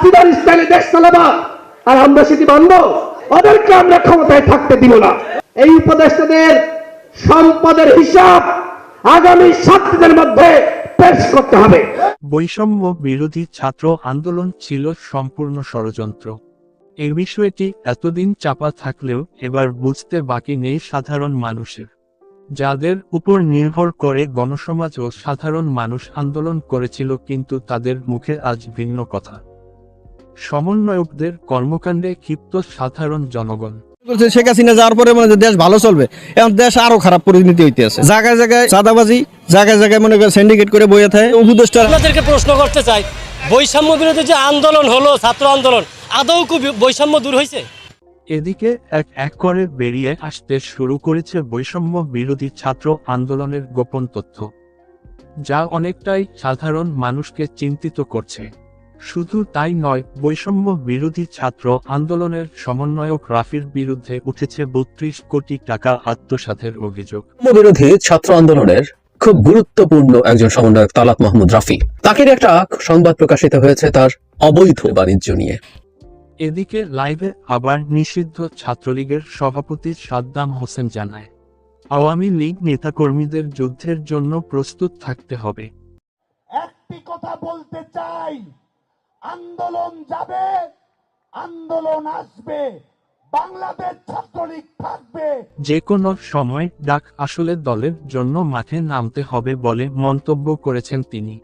হাসিনার স্টাইলে দেশ চালাবা। আর আমরা সেটি মানব। ওদেরকে আমরা ক্ষমতায় থাকতে দিব না। এই উপদেষ্টাদের সম্পদের হিসাব আগামী সাত দিনের মধ্যে পেশ করতে হবে। বৈষম্য বিরোধী ছাত্র আন্দোলন ছিল সম্পূর্ণ ষড়যন্ত্র। এই বিষয়টি এতদিন চাপা থাকলেও এবার বুঝতে বাকি নেই সাধারণ মানুষের। যাদের উপর নির্ভর করে গণসমাজ ও সাধারণ মানুষ আন্দোলন করেছিল কিন্তু তাদের মুখে আজ ভিন্ন কথা। সমন্বয়কদের কর্মকাণ্ডে ক্ষিপ্ত সাধারণ জনগণ। বলছে শেখ হাসিনা যাওয়ার পরে মনে হয় দেশ ভালো চলবে এখন দেশ আরও খারাপ পরিণতি হইতে আছে। জায়গায় জায়গায় চাঁদাবাজি জায়গায় জায়গায় মনে করে সিন্ডিকেট করে বইয়ে থাকে। উপদেষ্টা আপনাদেরকে প্রশ্ন করতে চাই বৈষম্য বিরোধী যে আন্দোলন হলো ছাত্র আন্দোলন আদৌ কি বৈষম্য দূর হয়েছে এদিকে এক এক করে বেরিয়ে আসতে শুরু করেছে বৈষম্য বিরোধী ছাত্র আন্দোলনের গোপন তথ্য যা অনেকটাই সাধারণ মানুষকে চিন্তিত করছে। শুধু তাই নয় বৈষম্য বিরোধী ছাত্র আন্দোলনের সমন্বয়ক রাফির বিরুদ্ধে উঠেছে বত্রিশ কোটি টাকা আত্মসাতের অভিযোগ। বিরোধী ছাত্র আন্দোলনের খুব গুরুত্বপূর্ণ একজন সমন্বয়ক তালাত মাহমুদ রাফি। তাকে একটা সংবাদ প্রকাশিত হয়েছে তার অবৈধ বাণিজ্য নিয়ে। এদিকে লাইভে আবার নিষিদ্ধ ছাত্রলীগের সভাপতি সাদ্দাম হোসেন জানায় আওয়ামী লীগ নেতাকর্মীদের যুদ্ধের জন্য প্রস্তুত থাকতে হবে। একটি কথা বলতে চাই আন্দোলন যাবে, আন্দোলন আসবে, বাংলাদেশ ছাত্রলীগ থাকবে। যে কোনো সময় ডাক আসলে দলের জন্য মাঠে নামতে হবে বলে মন্তব্য করেছেন তিনি।